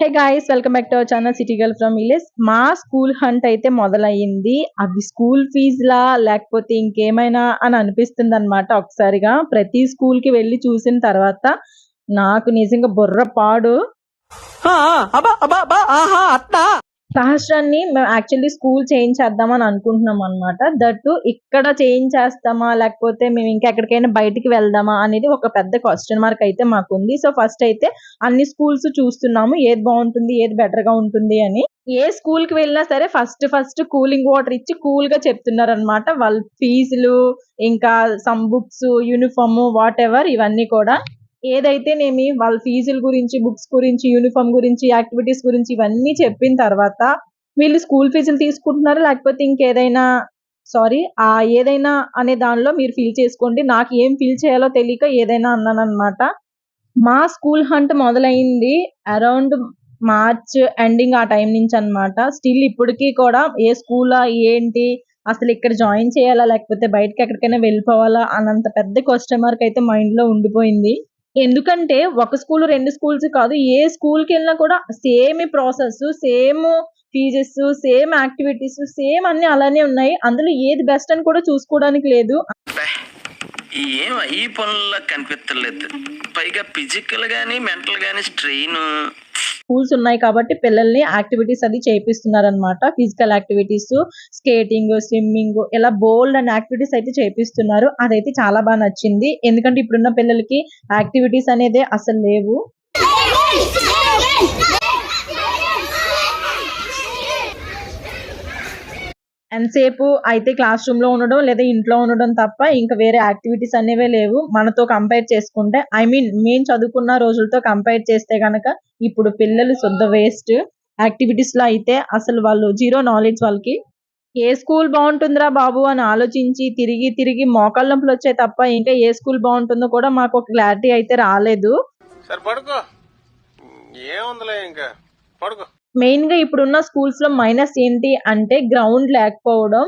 Hey guys welcome back to our channel city girl from village మా school hunt అయితే మొదలయ్యింది. అవి school ఫీజులా లేకపోతే ఇంకేమైనా అని అనిపిస్తుంది అనమాట ఒకసారిగా. ప్రతి స్కూల్కి వెళ్ళి చూసిన తర్వాత నాకు నిజంగా బుర్ర పాడు సహస్రాన్ని మేము యాక్చువల్లీ స్కూల్ చేంజ్ చేద్దామని అనుకుంటున్నాం అనమాట దట్టు ఇక్కడ చేంజ్ చేస్తామా లేకపోతే మేము ఇంకా ఎక్కడికైనా బయటికి వెళ్దామా అనేది ఒక పెద్ద క్వశ్చన్ మార్క్ అయితే మాకు ఉంది. సో ఫస్ట్ అయితే అన్ని స్కూల్స్ చూస్తున్నాము. ఏది బాగుంటుంది ఏది బెటర్గా ఉంటుంది అని. ఏ స్కూల్కి వెళ్ళినా సరే ఫస్ట్ ఫస్ట్ కూలింగ్ వాటర్ ఇచ్చి కూల్గా చెప్తున్నారు అనమాట వాళ్ళ ఫీజులు ఇంకా some books uniform whatever ఇవన్నీ కూడా. ఏదైతేనేమి వాళ్ళ ఫీజుల గురించి బుక్స్ గురించి యూనిఫామ్ గురించి యాక్టివిటీస్ గురించి ఇవన్నీ చెప్పిన తర్వాత వీళ్ళు స్కూల్ ఫీజులు తీసుకుంటున్నారు? లేకపోతే ఇంకేదైనా సారీ ఆ ఏదైనా అనే దానిలో మీరు ఫీల్ చేసుకోండి. నాకు ఏం ఫీల్ చేయాలో తెలియక ఏదైనా అన్నాను అనమాట మా స్కూల్ హంట్ మొదలైంది అరౌండ్ మార్చ్ ఎండింగ్ ఆ టైం నుంచి అన్నమాట. స్టిల్ ఇప్పటికీ కూడా ఏ స్కూల్ ఏంటి అసలు ఇక్కడ జాయిన్ చేయాలా? లేకపోతే బయటకి ఎక్కడికైనా వెళ్ళిపోవాలా? అన్నంత పెద్ద క్వశ్చన్ మార్క్ అయితే మైండ్లో ఉండిపోయింది. ఎందుకంటే ఒక స్కూల్ రెండు స్కూల్స్ కాదు ఏ స్కూల్కి వెళ్ళినా కూడా same process same fees same activities same అన్ని అలానే ఉన్నాయి. అందులో ఏది బెస్ట్ అని కూడా చూసుకోవడానికి లేదు. ఈ పనుల్లో కనిపించలేదు పైగా ఫిజికల్ గానీ మెంటల్ గానీ స్ట్రెయిన్ స్కూల్స్ ఉన్నాయి కాబట్టి పిల్లల్ని యాక్టివిటీస్ అది చేపిస్తున్నారు అనమాట ఫిజికల్ యాక్టివిటీస్ స్కేటింగ్ స్విమ్మింగ్ ఇలా బోల్డ్ అండ్ యాక్టివిటీస్ అయితే చేపిస్తున్నారు అదైతే చాలా బాగా నచ్చింది ఎందుకంటే ఇప్పుడున్న పిల్లలకి యాక్టివిటీస్ అనేది అసలు లేవు ఎంతసేపు అయితే క్లాస్ రూమ్లో ఉండడం లేదా ఇంట్లో ఉండడం తప్ప ఇంకా వేరే యాక్టివిటీస్ అనేవి లేవు. మనతో కంపేర్ చేసుకుంటే ఐ మీన్ మేము చదువుకున్న రోజులతో కంపేర్ చేస్తే గనక ఇప్పుడు పిల్లలు శుద్ధ వేస్ట్. యాక్టివిటీస్లో అయితే అసలు వాళ్ళు జీరో నాలెడ్జ్ వాళ్ళకి ఏ స్కూల్ బాగుంటుందిరా బాబు అని ఆలోచించి తిరిగి తిరిగి మోకాళ్ళ నొప్పులు వచ్చాయి తప్ప ఇంకా ఏ స్కూల్ బాగుంటుందో కూడా మాకు ఒక క్లారిటీ అయితే రాలేదు. సరే పడుకో. ఏముందిలే ఇంకా? పడుకో. మెయిన్గా ఇప్పుడున్న స్కూల్స్లో మైనస్ ఏంటి అంటే గ్రౌండ్ లేకపోవడం.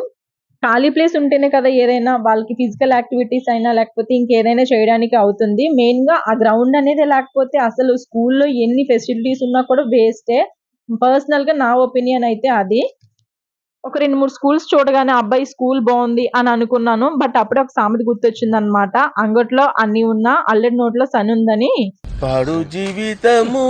ఖాళీ ప్లేస్ ఉంటేనే కదా ఏదైనా వాళ్ళకి ఫిజికల్ యాక్టివిటీస్ అయినా లేకపోతే ఇంకేదైనా చేయడానికి అవుతుంది. మెయిన్గా ఆ గ్రౌండ్ అనేది లేకపోతే అసలు స్కూల్లో ఎన్ని ఫెసిలిటీస్ ఉన్నా కూడా వేస్టే పర్సనల్గా నా ఒపీనియన్ అయితే అది. ఒక రెండు మూడు స్కూల్స్ చూడగానే అబ్బాయి స్కూల్ బాగుంది అని అనుకున్నాను. బట్ అప్పుడే ఒక సామెత గుర్తొచ్చింది అనమాట అంగట్లో అన్ని ఉన్నా అల్లెడ్ నోట్లో సన్ ఉందని పాడు జీవితము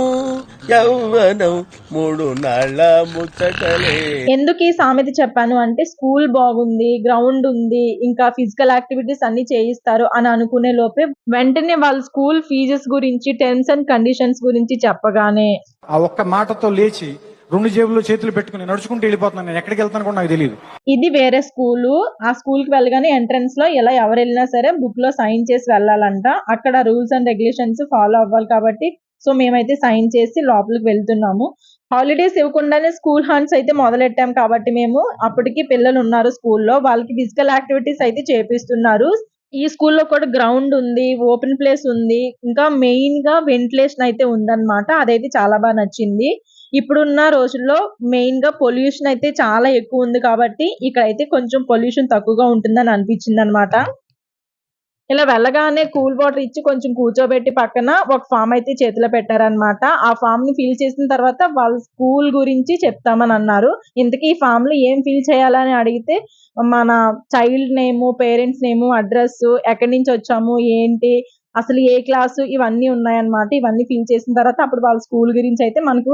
యౌవనం మూడు నాళ్ళ ముచ్చటలే. ఎందుకు ఈ సామెత చెప్పాను అంటే స్కూల్ బాగుంది గ్రౌండ్ ఉంది ఇంకా ఫిజికల్ యాక్టివిటీస్ అన్ని చేయిస్తారు అని అనుకునే లోపే వెంటనే వాళ్ళ స్కూల్ ఫీజెస్ గురించి టర్మ్స్ అండ్ కండిషన్స్ గురించి చెప్పగానే. ఆ ఒక్క మాటతో లేచి రెండు జేబుల్లో చేతులు పెట్టుకుని నడుచుకుంటూ వెళ్ళిపోతున్నాను. నేను ఎక్కడికి వెళ్తాను కూడా నాకు తెలియదు ఇది వేరే స్కూలు. ఆ స్కూల్కి వెళ్ళగానే ఎంట్రన్స్లో ఎలా ఎవరు వెళ్ళినా సరే బుక్లో సైన్ చేసి వెళ్ళాలంట. అక్కడ రూల్స్ అండ్ రెగ్యులేషన్స్ ఫాలో అవ్వాలి కాబట్టి సో మేమైతే సైన్ చేసి లోపలికి వెళ్తున్నాము. హాలిడేస్ ఇవ్వకుండానే స్కూల్ హాండ్స్ అయితే మొదలెట్టాం కాబట్టి మేము అప్పటికి పిల్లలు ఉన్నారు స్కూల్లో వాళ్ళకి ఫిజికల్ యాక్టివిటీస్ అయితే చేపిస్తున్నారు. ఈ స్కూల్లో కూడా గ్రౌండ్ ఉంది ఓపెన్ ప్లేస్ ఉంది. ఇంకా మెయిన్గా వెంటిలేషన్ అయితే ఉందన్నమాట. అదైతే చాలా బాగా నచ్చింది. ఇప్పుడున్న రోజుల్లో మెయిన్గా పొల్యూషన్ అయితే చాలా ఎక్కువ ఉంది కాబట్టి ఇక్కడ అయితే కొంచెం పొల్యూషన్ తక్కువగా ఉంటుందని అనిపించింది అనమాట ఇలా వెళ్ళగానే కూల్ వాటర్ ఇచ్చి కొంచెం కూర్చోబెట్టి పక్కన ఒక ఫామ్ అయితే చేతిలో పెట్టారనమాట ఆ ఫామ్ని ఫిల్ చేసిన తర్వాత వాళ్ళ స్కూల్ గురించి చెప్తామని అన్నారు. ఇంతకీ ఈ ఫామ్లో ఏం ఫిల్ చేయాలని అడిగితే మన child name parents name address ఎక్కడి నుంచి వచ్చాము ఏంటి అసలు ఏ క్లాసు ఇవన్నీ ఉన్నాయన్నమాట. ఇవన్నీ ఫిల్ చేసిన తర్వాత అప్పుడు వాళ్ళ స్కూల్ గురించి అయితే మనకు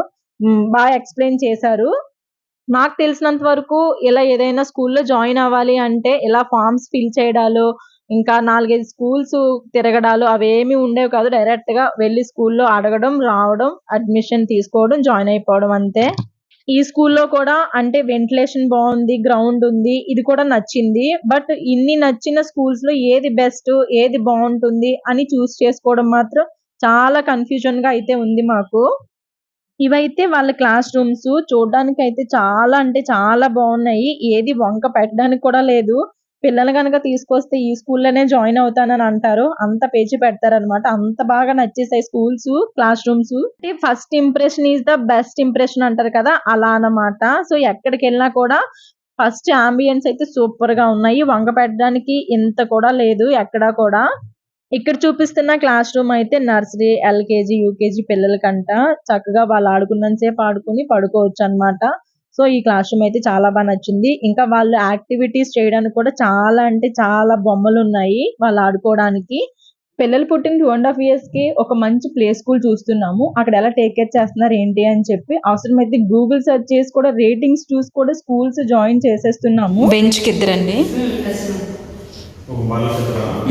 బాగా ఎక్స్ప్లెయిన్ చేశారు. నాకు తెలిసినంత వరకు ఇలా ఏదైనా స్కూల్లో జాయిన్ అవ్వాలి అంటే ఇలా ఫామ్స్ ఫిల్ చేయడాలు ఇంకా నాలుగైదు స్కూల్స్ తిరగడాలు అవేమి ఉండేవి కాదు. డైరెక్ట్గా వెళ్ళి స్కూల్లో అడగడం రావడం అడ్మిషన్ తీసుకోవడం జాయిన్ అయిపోవడం అంతే. ఈ స్కూల్లో కూడా అంటే వెంటిలేషన్ బాగుంది గ్రౌండ్ ఉంది ఇది కూడా నచ్చింది. బట్ ఇన్ని నచ్చిన స్కూల్స్లో ఏది బెస్ట్ ఏది బాగుంటుంది అని చూస్ చేసుకోవడం మాత్రం చాలా కన్ఫ్యూజన్గా అయితే ఉంది మాకు. ఇవైతే వాళ్ళ క్లాస్ రూమ్స్ చూడడానికి అయితే చాలా అంటే చాలా బాగున్నాయి. ఏది వంక పెట్టడానికి కూడా లేదు. పిల్లలు కనుక తీసుకొస్తే ఈ స్కూల్లోనే జాయిన్ అవుతానని అంటారు అంత పేచి పెడతారనమాట. అంత బాగా నచ్చేసాయి schools classrooms. First impression is the best impression అంటారు కదా అలా అన్నమాట. సో ఎక్కడికి వెళ్ళినా కూడా ఫస్ట్ అంబియన్స్ అయితే సూపర్గా ఉన్నాయి. వంగ పెట్టడానికి ఇంత కూడా లేదు ఎక్కడా కూడా. ఇక్కడ చూపిస్తున్న క్లాస్ రూమ్ అయితే నర్సరీ ఎల్కేజీ యూకేజీ పిల్లలకంట. చక్కగా వాళ్ళు ఆడుకున్నంతసేపు ఆడుకుని పడుకోవచ్చు అన్నమాట సో ఈ క్లాస్ రూమ్ అయితే చాలా బాగా నచ్చింది. ఇంకా వాళ్ళు యాక్టివిటీస్ చేయడానికి కూడా చాలా అంటే చాలా బొమ్మలు ఉన్నాయి వాళ్ళు ఆడుకోవడానికి. పిల్లలు పుట్టిన టూ అండ్ హాఫ్ ఇయర్స్కి ఒక మంచి ప్లే స్కూల్ చూస్తున్నాము. అక్కడ ఎలా టేక్ కేర్ చేస్తున్నారు ఏంటి అని చెప్పి అవసరమైతే గూగుల్ సెర్చ్ చేసి కూడా రేటింగ్స్ చూసి కూడా స్కూల్స్ జాయిన్ చేసేస్తున్నాము. బెంచ్కి ఇద్దరండి.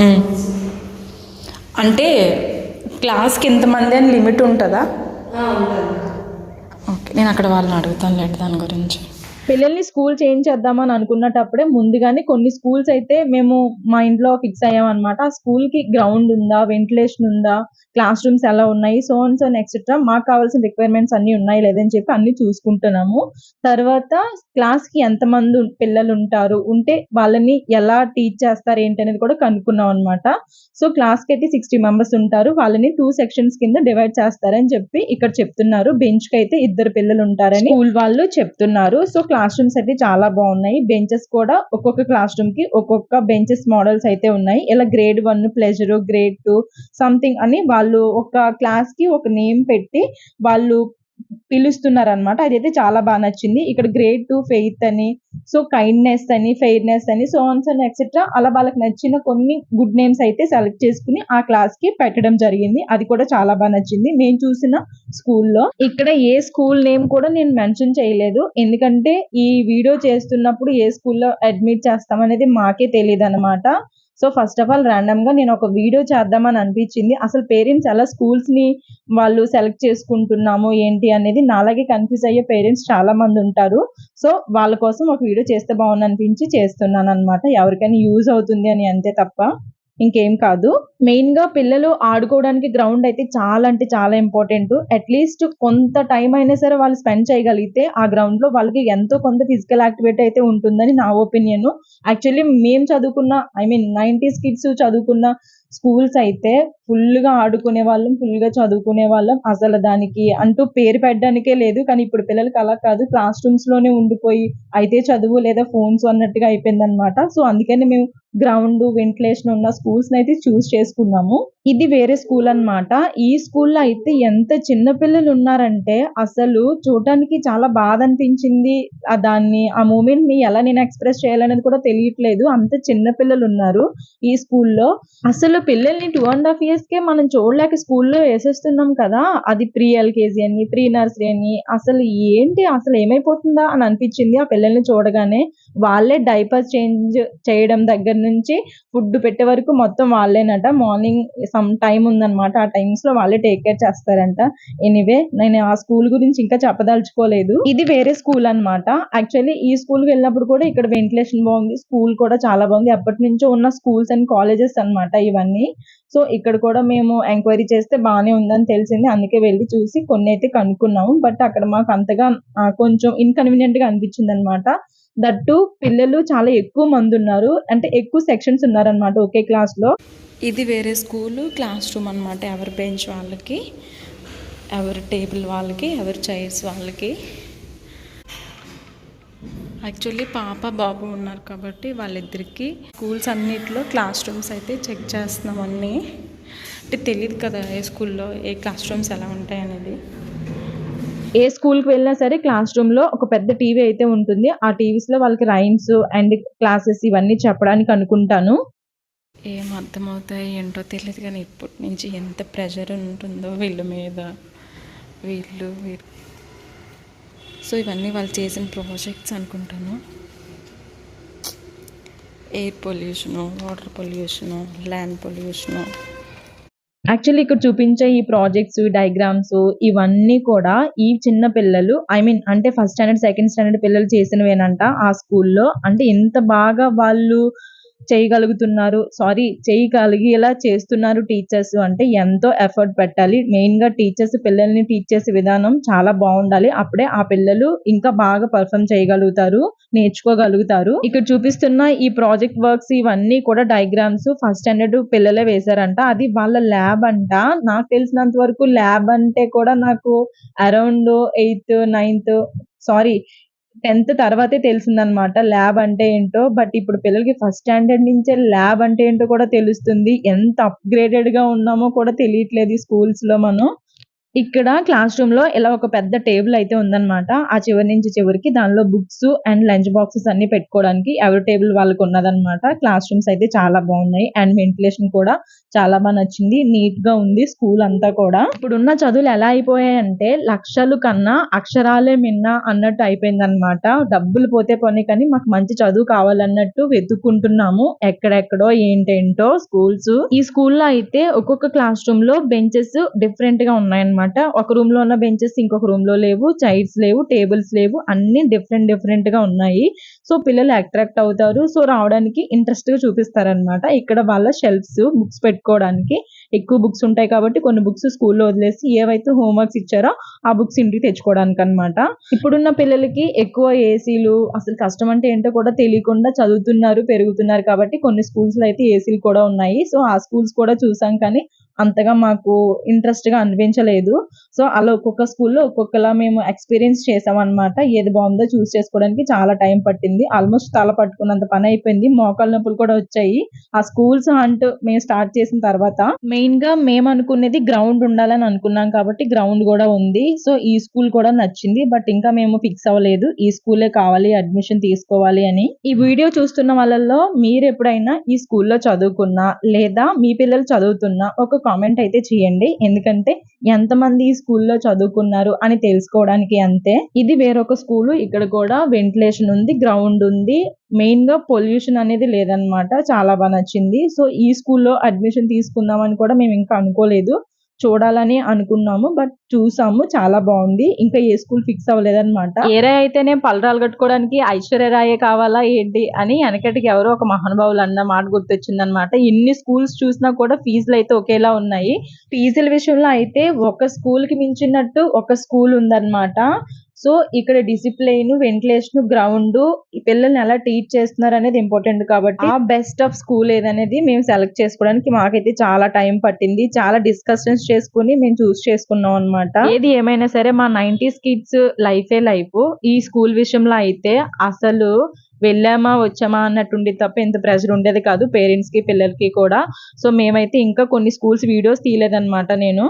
మ్మ్. అంటే క్లాస్కి ఇంతమంది అని లిమిట్ ఉంటుందా. నేను అక్కడ వాళ్ళని అడుగుతాను లేదు దాని గురించి. పిల్లల్ని స్కూల్ చేంజ్ చేద్దామని అనుకున్నటప్పుడే ముందుగానే కొన్ని స్కూల్స్ అయితే మేము మా ఇంట్లో ఫిక్స్ అయ్యాం అనమాట ఆ స్కూల్కి గ్రౌండ్ ఉందా? వెంటిలేషన్ ఉందా? క్లాస్ రూమ్స్ ఎలా ఉన్నాయి? సో అండ్ సో ఎక్సెట్రా మాకు కావాల్సిన రిక్వైర్మెంట్స్ అన్ని ఉన్నాయి లేదని చెప్పి అన్ని చూసుకుంటున్నాము. తర్వాత క్లాస్కి ఎంతమంది పిల్లలు ఉంటారు ఉంటే వాళ్ళని ఎలా టీచ్ చేస్తారు ఏంటి అనేది కూడా కనుక్కున్నాం అనమాట సో క్లాస్కి అయితే సిక్స్టీ మెంబర్స్ ఉంటారు. వాళ్ళని టూ సెక్షన్స్ కింద డివైడ్ చేస్తారని చెప్పి ఇక్కడ చెప్తున్నారు. బెంచ్కి అయితే ఇద్దరు పిల్లలు ఉంటారని స్కూల్ వాళ్ళు చెప్తున్నారు. సో క్లాస్ రూమ్స్ అయితే చాలా బాగున్నాయి. బెంచెస్ కూడా ఒక్కొక్క క్లాస్ రూమ్కి ఒక్కొక్క బెంచెస్ మోడల్స్ అయితే ఉన్నాయి. ఇలా grade one pleasure grade two something అని వాళ్ళు ఒక క్లాస్కి ఒక నేమ్ పెట్టి వాళ్ళు పిలుస్తున్నారు అనమాట అదైతే చాలా బాగా నచ్చింది. ఇక్కడ గ్రేట్ టు ఫెయిత్ అని సో కైండ్నెస్ అని ఫెయిర్నెస్ అని సో ఆన్స్ అని ఎక్సెట్రా అలా వాళ్ళకి నచ్చిన కొన్ని గుడ్ నేమ్స్ అయితే సెలెక్ట్ చేసుకుని ఆ క్లాస్కి పెట్టడం జరిగింది. అది కూడా చాలా బాగా నచ్చింది. నేను చూసిన స్కూల్లో ఇక్కడ ఏ స్కూల్ నేమ్ కూడా నేను మెన్షన్ చేయలేదు. ఎందుకంటే ఈ వీడియో చేస్తున్నప్పుడు ఏ స్కూల్లో అడ్మిట్ చేస్తాం అనేది మాకే తెలియదు అనమాట సో ఫస్ట్ ఆఫ్ ఆల్ ర్యాండమ్గా నేను ఒక వీడియో చేద్దామని అనిపించింది. అసలు పేరెంట్స్ ఎలా స్కూల్స్ని వాళ్ళు సెలెక్ట్ చేసుకుంటున్నాము ఏంటి అనేది నాలాగే కన్ఫ్యూజ్ అయ్యే పేరెంట్స్ చాలా మంది ఉంటారు. సో వాళ్ళ కోసం ఒక వీడియో చేస్తే బాగుంది అనిపించి చేస్తున్నాను అనమాట ఎవరికైనా యూజ్ అవుతుంది అని అంతే తప్ప. ఇంకేం కాదు. మెయిన్గా పిల్లలు ఆడుకోవడానికి గ్రౌండ్ అయితే చాలా అంటే చాలా ఇంపార్టెంట్. అట్లీస్ట్ కొంత టైం అయినా సరే వాళ్ళు స్పెండ్ చేయగలిగితే ఆ గ్రౌండ్లో వాళ్ళకి ఎంతో కొంత ఫిజికల్ యాక్టివిటీ అయితే ఉంటుందని నా ఒపీనియన్. యాక్చువల్లీ మేము చదువుకున్న ఐ మీన్ నైన్టీస్ కిడ్స్ చదువుకున్న స్కూల్స్ అయితే ఫుల్గా ఆడుకునే వాళ్ళం ఫుల్గా చదువుకునే వాళ్ళం. అసలు దానికి అంటూ పేరు పెట్టడానికే లేదు. కానీ ఇప్పుడు పిల్లలకి అలా కాదు. క్లాస్ రూమ్స్లోనే ఉండిపోయి అయితే చదువు లేదా ఫోన్స్ అన్నట్టుగా అయిపోయిందనమాట సో అందుకని మేము గ్రౌండ్ వెంటిలేషన్ ఉన్న స్కూల్స్ అయితే చూస్ చేసుకున్నాము. ఇది వేరే స్కూల్ అన్నమాట. ఈ స్కూల్లో అయితే ఎంత చిన్న పిల్లలు ఉన్నారంటే అసలు చూడటానికి చాలా బాధ అనిపించింది. ఆ దాన్ని ఆ మూమెంట్ని ఎలా నేను ఎక్స్ప్రెస్ చేయాలనేది కూడా తెలియట్లేదు. అంత చిన్న పిల్లలు ఉన్నారు ఈ స్కూల్లో అసలు పిల్లల్ని టూ అండ్ హాఫ్ ఇయర్స్ కే మనం చూడలేక స్కూల్లో వేసేస్తున్నాం కదా. అది ప్రీ ఎల్కేజీ అని ప్రీ నర్సరీ అని. అసలు ఏంటి? అసలు ఏమైపోతుందా అని అనిపించింది ఆ పిల్లల్ని చూడగానే. వాళ్ళే డైపర్ చేంజ్ చేయడం దగ్గర నుంచి ఫుడ్ పెట్టే వరకు మొత్తం వాళ్ళేనట. మార్నింగ్ సమ్ టైం ఉందన్నమాట. ఆ టైమ్స్లో వాళ్ళే టేక్ కేర్ చేస్తారంట. ఎనీవే నేను ఆ స్కూల్ గురించి ఇంకా చెప్పదలుచుకోలేదు. ఇది వేరే స్కూల్ అన్నమాట. యాక్చువల్లీ ఈ స్కూల్ వెళ్ళినప్పుడు కూడా ఇక్కడ వెంటిలేషన్ బాగుంది. స్కూల్ కూడా చాలా బాగుంది. అప్పటి నుంచో ఉన్న స్కూల్స్ అండ్ కాలేజెస్ అన్నమాట ఇవన్నీ. సో ఇక్కడ కూడా మేము ఎంక్వైరీ చేస్తే బాగానే ఉందని తెలిసింది. అందుకే వెళ్ళి చూసి కొన్ని అయితే కనుక్కున్నాము. బట్ అక్కడ మాకు అంతగా కొంచెం ఇన్కన్వీనియంట్గా అనిపించింది అనమాట దట్టు పిల్లలు చాలా ఎక్కువ మంది ఉన్నారు అంటే ఎక్కువ సెక్షన్స్ ఉన్నారనమాట ఒకే క్లాస్లో ఇది వేరే స్కూలు క్లాస్ రూమ్ అనమాట ఎవరి బెంచ్ వాళ్ళకి ఎవరి టేబుల్ వాళ్ళకి ఎవరి చైర్స్ వాళ్ళకి. యాక్చువల్లీ పాప బాబు ఉన్నారు కాబట్టి వాళ్ళిద్దరికీ స్కూల్స్ అన్నిట్లో క్లాస్ రూమ్స్ అయితే చెక్ చేస్తున్నాం అన్నీ. అంటే తెలియదు కదా ఏ స్కూల్లో ఏ క్లాస్ రూమ్స్ ఎలా ఉంటాయి అనేది ఏ స్కూల్కి వెళ్ళినా సరే క్లాస్ రూమ్లో ఒక పెద్ద టీవీ అయితే ఉంటుంది. ఆ టీవీస్లో వాళ్ళకి రైమ్స్ అండ్ క్లాసెస్ ఇవన్నీ చెప్పడానికి అనుకుంటాను. ఏం అర్థమవుతాయి ఏంటో తెలియదు కానీ ఇప్పటి నుంచి ఎంత ప్రెషర్ ఉంటుందో వీళ్ళ మీద. వీళ్ళు వీళ్ళు. సో ఇవన్నీ వాళ్ళు చేసిన ప్రాజెక్ట్స్ అనుకుంటాను. Air pollution water pollution land pollution actually ఇక్కడ చూపించే ఈ ప్రాజెక్ట్స్ డయాగ్రామ్స్ ఇవన్నీ కూడా ఈ చిన్న పిల్లలు ఐ మీన్ అంటే ఫస్ట్ స్టాండర్డ్ సెకండ్ స్టాండర్డ్ పిల్లలు చేసినవేనంట ఆ స్కూల్లో అంటే ఎంత బాగా వాళ్ళు చేయగలుగుతున్నారు. సారీ చేయగలిగేలా చేస్తున్నారు టీచర్స్ అంటే ఎంతో ఎఫర్ట్ పెట్టాలి. మెయిన్గా టీచర్స్ పిల్లల్ని టీచ్ చేసే విధానం చాలా బాగుండాలి. అప్పుడే ఆ పిల్లలు ఇంకా బాగా పర్ఫామ్ చేయగలుగుతారు నేర్చుకోగలుగుతారు. ఇక్కడ చూపిస్తున్న ఈ ప్రాజెక్ట్ వర్క్స్ ఇవన్నీ కూడా డయాగ్రామ్స్ ఫస్ట్ స్టాండర్డ్ పిల్లలే వేశారంట. అది వాళ్ళ ల్యాబ్ అంట. నాకు తెలిసినంత వరకు ల్యాబ్ అంటే కూడా నాకు around eighth ninth sorry tenth తర్వాతే తెలిసిందనమాట ల్యాబ్ అంటే ఏంటో. బట్ ఇప్పుడు పిల్లలకి ఫస్ట్ స్టాండర్డ్ నుంచే ల్యాబ్ అంటే ఏంటో కూడా తెలుస్తుంది. ఎంత అప్గ్రేడెడ్గా ఉన్నామో కూడా తెలియట్లేదు ఈ స్కూల్స్లో మనం. ఇక్కడ క్లాస్ రూమ్లో ఇలా ఒక పెద్ద టేబుల్ అయితే ఉందన్నమాట. ఆ చివరి నుంచి చివరికి దానిలో బుక్స్ అండ్ లంచ్ బాక్సెస్ అన్ని పెట్టుకోవడానికి ఎవరి టేబుల్ వాళ్ళకి ఉన్నదన్నమాట. క్లాస్ రూమ్స్ అయితే చాలా బాగున్నాయి. అండ్ వెంటిలేషన్ కూడా చాలా బాగా నచ్చింది. నీట్గా ఉంది స్కూల్ అంతా కూడా. ఇప్పుడున్న చదువులు ఎలా అయిపోయాయంటే లక్షలు కన్నా అక్షరాలే మిన్న అన్నట్టు అయిపోయిందన్నమాట. డబ్బులు పోతే పోనీ కానీ మాకు మంచి చదువు కావాలన్నట్టు వెతుక్కుంటున్నాము. ఎక్కడెక్కడో ఏంటేంటో స్కూల్స్ ఈ స్కూల్లో అయితే ఒక్కొక్క క్లాస్ రూమ్లో బెంచెస్ డిఫరెంట్గా ఉన్నాయన్నమాట. ఒక రూమ్లో ఉన్న బెంచెస్ ఇంకొక రూమ్లో లేవు చైర్స్ లేవు టేబుల్స్ లేవు అన్ని డిఫరెంట్ డిఫరెంట్గా ఉన్నాయి. సో పిల్లలు అట్రాక్ట్ అవుతారు. సో రావడానికి ఇంట్రెస్ట్గా చూపిస్తారనమాట ఇక్కడ వాళ్ళ షెల్ఫ్స్ బుక్స్ పెట్టుకోవడానికి. ఎక్కువ బుక్స్ ఉంటాయి కాబట్టి కొన్ని బుక్స్ స్కూల్లో వదిలేసి ఏవైతే హోంవర్క్స్ ఇచ్చారో ఆ బుక్స్ ఇంటికి తెచ్చుకోవడానికి అన్నమాట ఇప్పుడున్న పిల్లలకి ఎక్కువ ఏసీలు అసలు కష్టం అంటే ఏంటో కూడా తెలియకుండా చదువుతున్నారు పెరుగుతున్నారు కాబట్టి కొన్ని స్కూల్స్లో అయితే ఏసీలు కూడా ఉన్నాయి. సో ఆ స్కూల్స్ కూడా చూసాం కానీ అంతగా మాకు ఇంట్రెస్ట్గా అనిపించలేదు. సో అలా ఒక్కొక్క స్కూల్లో ఒక్కొక్కలా మేము ఎక్స్పీరియన్స్ చేసామన్నమాట. ఏది బాగుందో చూస్ చేసుకోవడానికి చాలా టైం పట్టింది. ఆల్మోస్ట్ తల పట్టుకున్నంత పని అయిపోయింది. మోకాళ్ళ నొప్పులు కూడా వచ్చాయి. ఆ స్కూల్స్ హంట్ మేము స్టార్ట్ చేసిన తర్వాత మెయిన్గా మేము అనుకునేది గ్రౌండ్ ఉండాలని అనుకున్నాం కాబట్టి గ్రౌండ్ కూడా ఉంది. సో ఈ స్కూల్ కూడా నచ్చింది. బట్ ఇంకా మేము ఫిక్స్ అవ్వలేదు. ఈ స్కూలే కావాలి అడ్మిషన్ తీసుకోవాలి అని. ఈ వీడియో చూస్తున్న వాళ్ళల్లో మీరు ఎప్పుడైనా ఈ స్కూల్లో చదువుకున్నా లేదా మీ పిల్లలు చదువుతున్నా ఒక కామెంట్ అయితే చేయండి. ఎందుకంటే ఎంతమంది ఈ స్కూల్లో చదువుకున్నారు అని తెలుసుకోవడానికి అంతే. ఇది వేరొక స్కూల్. ఇక్కడ కూడా వెంటిలేషన్ ఉంది గ్రౌండ్ ఉంది. మెయిన్గా పొల్యూషన్ అనేది లేదనమాట చాలా బాగా నచ్చింది. సో ఈ స్కూల్లో అడ్మిషన్ తీసుకుందాం అని కూడా మేము ఇంకా అనుకోలేదు. చూడాలని అనుకున్నాము బట్ చూసాము చాలా బాగుంది. ఇంకా ఏ స్కూల్ ఫిక్స్ అవ్వలేదన్నమాట. ఏరే అయితేనే పలరాలు కట్టుకోవడానికి ఐశ్వర్య రాయే కావాలా ఏంటి అని వెనకటికి ఎవరో ఒక మహానుభావులు అన్న మాట గుర్తొచ్చింది అనమాట ఇన్ని స్కూల్స్ చూసినా కూడా ఫీజులు అయితే ఒకేలా ఉన్నాయి. ఫీజుల విషయంలో అయితే ఒక స్కూల్కి మించినట్టు ఒక స్కూల్ ఉందన్నమాట. సో ఇక్కడ డిసిప్లైన్ వెంటిలేషన్ గ్రౌండ్ ఈ పిల్లల్ని ఎలా టీచ్ చేస్తున్నారు అనేది ఇంపార్టెంట్ కాబట్టి ఆ బెస్ట్ ఆఫ్ స్కూల్ ఏదనేది మేము సెలెక్ట్ చేసుకోవడానికి మాకైతే చాలా టైం పట్టింది. చాలా డిస్కషన్స్ చేసుకుని మేము చూస్ చేసుకున్నాం అన్నమాట. ఏది ఏమైనా సరే మా నైన్టీస్ కిడ్స్ లైఫే లైఫ్. ఈ స్కూల్ విషయంలో అయితే అసలు వెళ్ళామా వచ్చామా అన్నట్టుండి తప్ప ఎంత ప్రెషర్ ఉండేది కాదు. పేరెంట్స్కి పిల్లలకి కూడా. సో మేమైతే ఇంకా కొన్ని స్కూల్స్ వీడియోస్ తీయలేదన్నమాట నేను.